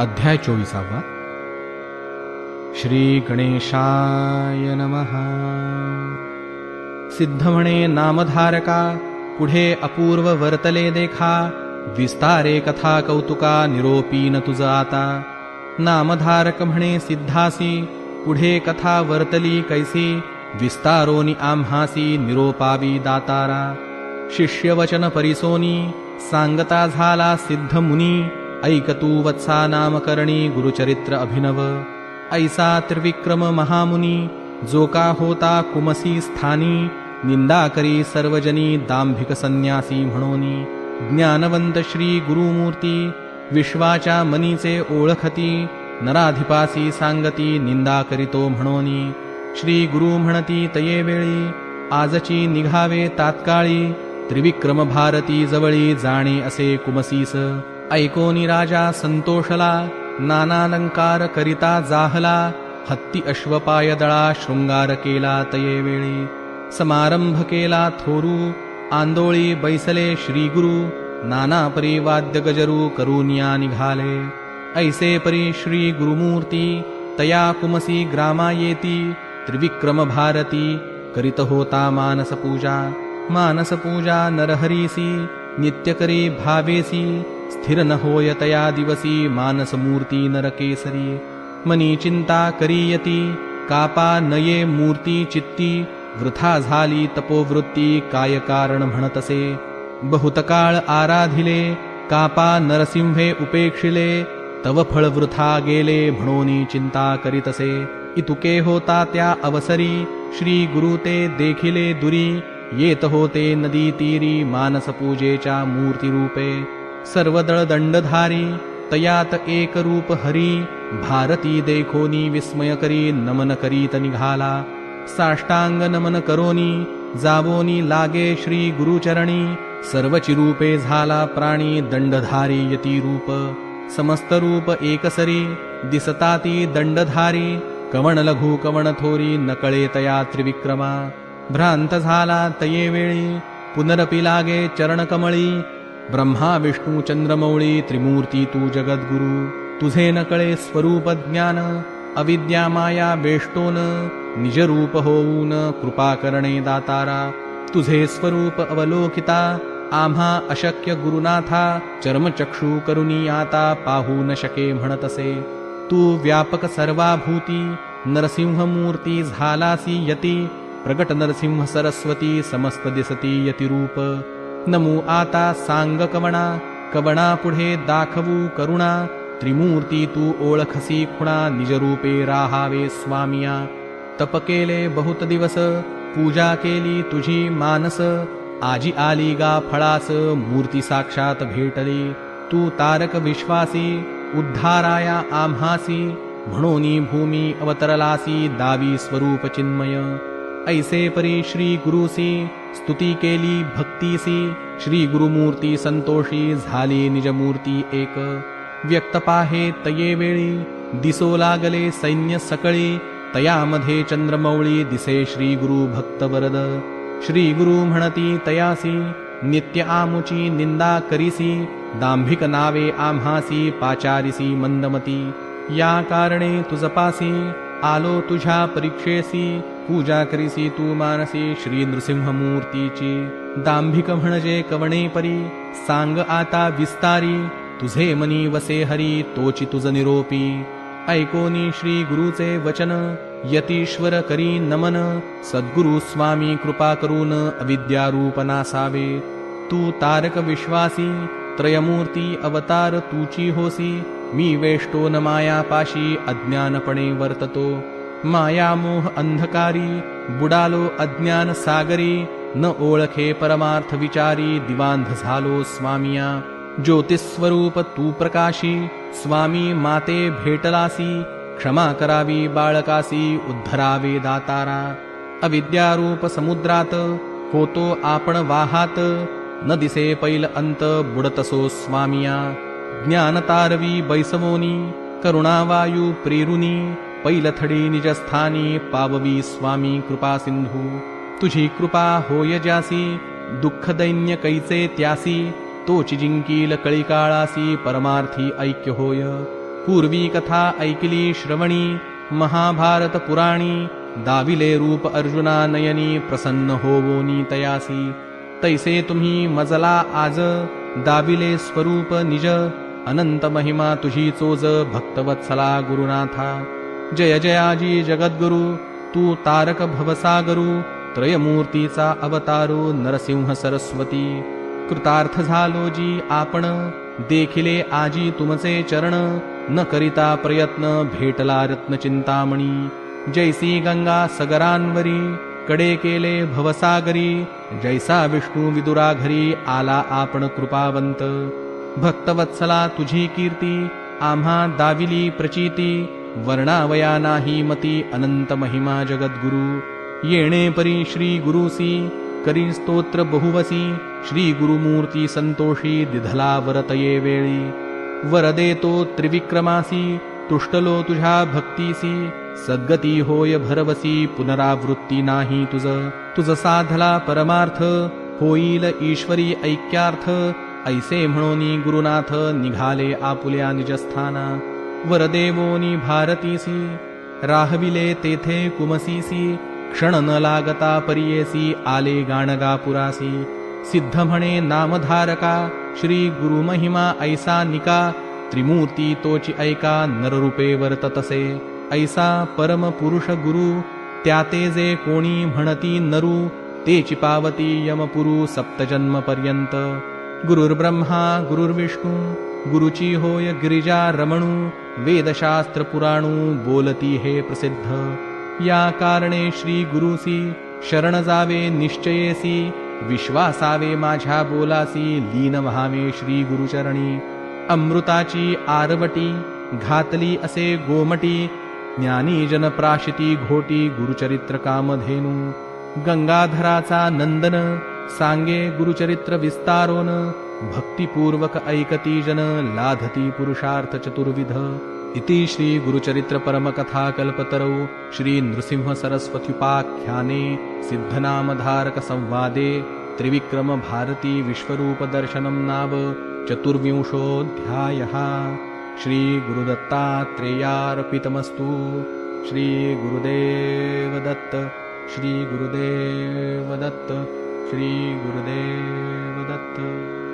अध्याय चोवीसावा. श्री गणेशाय नमः. सिद्ध म्हणे नामधारका पुढे अपूर्व वर्तले देखा विस्तारे कथा कौतुका निरोपी न तुझ आता. नामधारक म्हणे सिद्धासी पुढे कथा वर्तली कैसी विस्तारोनी आम्हासी निरोपावी दातारा. शिष्यवचन परिसोनी सांगता झाला सिद्ध मुनी ऐकतू वत्सा नामकरणी गुरुचरित्र अभिनव। ऐसा त्रिविक्रम महामुनी जो का होता कुमसी स्थानी निंदा करी सर्वजनी दांभिक संन्यासी म्हणोनी। ज्ञानवंत श्री गुरुमूर्ती विश्वाच्या मनीचे ओळखती नराधिपासी सांगती निंदा करीतो म्हणोनी। श्री गुरु म्हणती तये वेळी आजची निघावे तात्काळी त्रिविक्रम भारती जवळी जाणे असे कुमसीस। ऐकोनी राजा संतोषला नानालंकार करिता जाहला हत्ती अश्वपाय दळा शृंगार केला तये वेळी समारंभ केला थोरू आंदोळी बैसले श्रीगुरु नाना परी वाद्य गजरू करुनिया निघाले। ऐसे परी श्री गुरुमूर्ती तया कुमसी ग्रामा येती त्रिविक्रम भारती करीत होता मानस पूजा। मानस पूजा नरहरीसी नित्यकरी भावेसी स्थिर न होय तया दिवसी मानसमूर्ती नरकेसरी। मनी चिंता करीयती कापा नये मूर्ती चित्ती वृथा झाली तपोवृत्ती काय कारण म्हणतसे। बहुतकाळ आराधिले कापा नरसिंहे उपेक्षिले तव फळ वृथा गेले म्हणोनी चिंता करीतसे। इतुके होता त्या अवसरी श्री गुरु ते देखिले दुरी येत होते नदी तीरी मानसपूजेच्या मूर्तीरूपे सर्वदळ दंडधारी तयात एक रूप हरी भारती देखोनी विस्मय करी नमन करीत निघाला। साष्टांग नमन करोनी जाबोनी लागे श्री गुरुचरणी। सर्वची रूपे झाला प्राणी यती रूप समस्त रूप एकसरी दिसताती दंडधारी। कवण लघु कवण थोरी नकळे तया त्रिविक्रमा। भ्रांत झाला तये वेळी पुनरपि लागे चरणकमळी ब्रह्मा विष्णू चंद्रमौळी त्रिमूर्ती तू जगद्गुरु। तुझे न कळे स्वरूप ज्ञान अविद्या माया वेष्टोन निजरूप होऊन कृपा करणे दातारा। तुझे स्वरूप अवलोकिता आम्हा अशक्य गुरुनाथा चर्मचक्षु आता पाहू न शके म्हणतसे। तू व्यापक सर्वाभूती नरसिंहमूर्ती झालासी यती प्रगट नरसिंह सरस्वती समस्त दिसती यतिरूप नमू खुणा निजरूपे राहावे स्वामिया। तप केले बहुत दिवस पूजा केली तुझी मानस आजी आली गा फळास मूर्ती साक्षात भेटली। तू तारक विश्वासी उद्धाराया आम्हासी म्हणोनी भूमी अवतरलासी दावी स्वरूप चिन्मय ऐसे परी श्री गुरुसी स्तुती केली भक्तीसी श्री गुरुमूर्ती संतोषी झाली निजमूर्ती एक। व्यक्त पाहे तये वेळी दिसो लागले सैन्य सकळी। तयामध्ये चंद्रमौळी दिसे श्री गुरु भक्त वरद। श्री गुरु म्हणती तयासी नित्य आमुची निंदा करीसी दांभिक नावे आम्हासी पाचारिसी मंदमती। या कारणे तुजपासी आलो तुझ्या परीक्षेसी पूजा करीसी तू मानसी श्री नृसिंहमूर्तीची दांभिक म्हणजे कवणे परी सांग आता विस्तारी तुझे मनी वसे हरी तोची तुझ निरोपी। ऐकोनी श्री गुरुचे वचन यतीश्वर करी नमन सद्गुरु स्वामी कृपा करून अविद्यारूप नासावे। तू तारक विश्वासी त्रयमूर्ती अवतार तूची होसी मी वेष्टो न मायापाशी अज्ञानपणे वर्ततो मायामोह अंधकारी बुडालो अज्ञान सागरी न ओळखे परमार्थ विचारी दिवांध झालो स्वामिया। ज्योतिस्वरूप तू प्रकाशी स्वामी माते भेटलासी क्षमा करावी बाळकासी उद्धरावे दातारा। अविद्यारूप समुद्रात होतो आपण वाहात न दिसे पैल अंत बुडतसो स्वामिया। ज्ञानतारवी बैसवोनी करुणावायू प्रेरुनी पैलथडी निजस्थानी पाववी स्वामी कृपा सिंधू। तुझी कृपा होय ज्यासी दुःख दैन्य कैचे त्यासी तोची जिंकील कळीकाळासी परमार्थी ऐक्य होय। पूर्वी कथा ऐकिली श्रवणी महाभारत पुराणी दाविले रूप अर्जुना नयनी प्रसन्न होवोनी तयासी। तैसे तुम्ही मजला आज दाविले स्वरूप निज अनंत महिमा तुझी चोज भक्तवत्सला गुरुनाथा। जय जयाजी जगद्गुरु तू तारक भवसागरू त्रयमूर्तीचा अवतारो नरसिंह सरस्वती। कृतार्थ झालो जी आपण देखिले आजी तुमचे चरण न करिता प्रयत्न भेटला रत्नचिंतामणी। जैसी गंगा सगरांवरी कडे केले भवसागरी जैसा विष्णू विदुराघरी आला आपण कृपावंत। भक्तवत्सला तुझी कीर्ती आम्हा दाविली प्रचिती वर्णावया नाही मती अनंत महिमा जगद्गुरु। येणे परी श्री गुरुसी करी स्तोत्र बहुवसी श्री गुरुमूर्ती संतोषी दिधला वरतये वेळी। वर देतो त्रिविक्रमासी तुष्टलो तुझ्या भक्तीसी सद्गती होय भरवसी पुनरावृत्ती नाही तुझ। तुझ साधला परमार्थ होईल ईश्वरी ऐक्यार्थ ऐसे म्हणोनी गुरुनाथ निघाले आपुल्या निजस्थाना वरदेवोनी भारतीसी राहविले तेथे कुमसीसी क्षण न लागता परियेसी आले गाणगापुरासी सिद्ध म्हणे नामधारका श्री गुरुमहिमा ऐसा निका त्रिमूर्ती तोची ऐका नररूपे वर्ततसे। ऐसा परम पुरुष गुरु त्याते जे कोणी म्हणती नरू तेची पावती यमपुरु सप्तजन्म पर्यंत। गुरुर्ब्रह्मा गुरुर्विष्णू गुरुची होय गिरिजा रमणू वेदशास्त्र पुराणू बोलती हे प्रसिद्ध. या कारणे श्री गुरुसी शरण जावे निश्चयेसी विश्वासावे माझ्या बोलासी लीन व्हावे श्री गुरुचरणी. अमृताची आरवटी घातली असे गोमटी ज्ञानी जन प्राशिती घोटी गुरुचरित्र कामधेनू. गंगाधराचा नंदन सांगे गुरुचरित्र विस्तारोन भक्तिपूर्वक ऐकती जन लाधती पुरुषार्थ इति श्री गुरुचरित्र परमकथा कल्पतरौ श्री नृसिंह सरस्वत्युपाख्याने सिद्धनामधारक संवादे त्रिविक्रम नाम चतुर्विंशोऽध्यायः। श्रीगुरुदत्तात्रेयार्पितमस्तु। श्रीगुरुदेवदत्त। श्रीगुरुदेवदत्त। श्रीगुरुदेवदत्त